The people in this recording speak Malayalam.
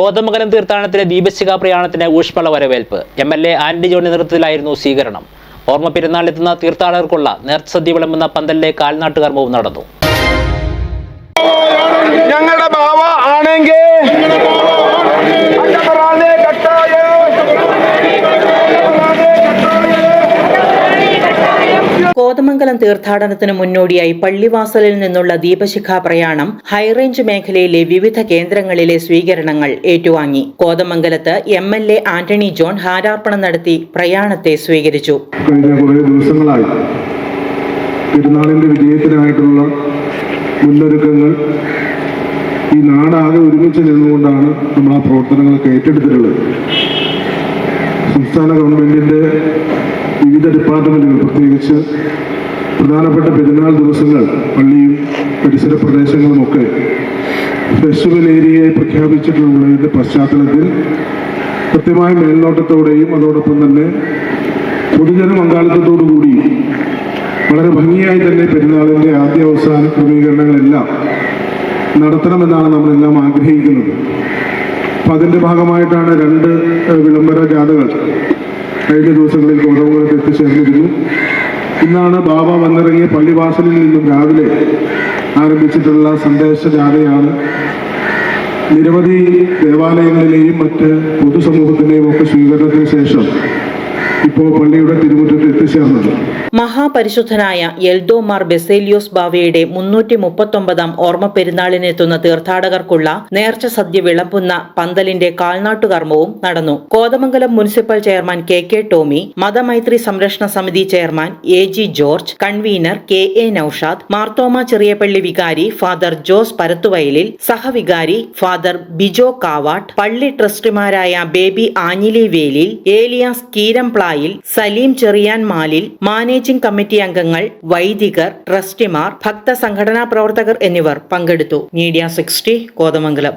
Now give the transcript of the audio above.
കോതമംഗലം തീർത്ഥാടനത്തിലെ ദീപശിഖാ പ്രയാണത്തിന് ഊഷ്മള വരവേൽപ്പ് M L A Antony Johny നേതൃത്വത്തിലായിരുന്നു സ്വീകരണം. ഓർമ്മ പെരുന്നാളിലെത്തുന്ന തീർത്ഥാടകർക്കുള്ള നേർച്ചസദ്യ വിളമ്പുന്ന പന്തലിലെ കാൽനാട്ടുകർമ്മവും നടന്നു. കോതമംഗലം തീർത്ഥാടനത്തിന് മുന്നോടിയായി പള്ളിവാസലിൽ നിന്നുള്ള ദീപശിഖാ പ്രയാണം ഹൈറേഞ്ച് മേഖലയിലെ വിവിധ കേന്ദ്രങ്ങളിലെ സ്വീകരണങ്ങൾ ഏറ്റുവാങ്ങി. കോതമംഗലത്ത് M L A Antony John ഹാരാർപ്പണം നടത്തി പ്രയാണത്തെ സ്വീകരിച്ചു. ദിവസങ്ങളായി വിജയത്തിനായിട്ടുള്ള മുന്നൊരുക്കങ്ങൾ ഈ നാടാകെ ഒരുമിച്ച് നിന്നുകൊണ്ടാണ് നമ്മൾ ആ പ്രവർത്തനങ്ങളൊക്കെ ഏറ്റെടുത്തിട്ടുള്ളത്. പ്രത്യേകിച്ച് പ്രധാനപ്പെട്ട പെരുന്നാൾ ദിവസങ്ങൾ പള്ളിയും പരിസര പ്രദേശങ്ങളുമൊക്കെ ഫെസ്റ്റിവൽ ഏരിയയായി പ്രഖ്യാപിച്ചിട്ടുള്ളതിന്റെ പശ്ചാത്തലത്തിൽ കൃത്യമായ മേൽനോട്ടത്തോടെയും അതോടൊപ്പം തന്നെ പൊതുജന പങ്കാളിത്തത്തോടുകൂടി വളരെ ഭംഗിയായി തന്നെ പെരുന്നാളിന്റെ ആദ്യ അവസാന ക്രമീകരണങ്ങളെല്ലാം നടത്തണമെന്നാണ് നമ്മളെല്ലാം ആഗ്രഹിക്കുന്നത്. അപ്പം അതിന്റെ ഭാഗമായിട്ടാണ് രണ്ട് വിളംബര ജാഥകൾ കഴിഞ്ഞ ദിവസങ്ങളിൽ കോതമംഗലത്ത് എത്തിച്ചേർന്നിരുന്നു ഇന്നാണ് ബാബ വന്നിറങ്ങിയ പള്ളിവാസലിൽ നിന്നും രാവിലെ ആരംഭിച്ചിട്ടുള്ള സന്ദേശ ജാഥയാണ് നിരവധി ദേവാലയങ്ങളിലെയും മറ്റ് പൊതുസമൂഹത്തിന്റെയും ഒക്കെ സ്വീകരണത്തിന് ശേഷം ഇപ്പോൾ പള്ളിയുടെ തിരുമുറ്റത്ത് മഹാപരിശുദ്ധനായ എൽദോമാർ ബെസേലിയോസ് ബാവയുടെ മുന്നൂറ്റി മുപ്പത്തൊമ്പതാം ഓർമ്മ പെരുന്നാളിനെത്തുന്ന തീർത്ഥാടകർക്കുള്ള നേർച്ച സദ്യ വിളമ്പുന്ന പന്തലിന്റെ കാൽനാട്ടുകർമ്മവും നടന്നു. Kothamangalam municipal chairman K K Tomy മതമൈത്രി സംരക്ഷണ സമിതി chairman A G George convener K A Noushad Marthoma Cheriyapalli വികാരി ഫാദർ ജോസ് പരത്തുവയലിൽ സഹവികാരി ഫാദർ ബിജോ കാവാട്ട് പള്ളി ട്രസ്റ്റിമാരായ baby Anjilivelil Elias Keeramplayil Saleem Cherian Malil managing committee അംഗങ്ങൾ വൈദികർ ട്രസ്റ്റിമാർ ഭക്ത സംഘടനാ പ്രവർത്തകർ എന്നിവർ പങ്കെടുത്തു. Media sixty Kothamangalam.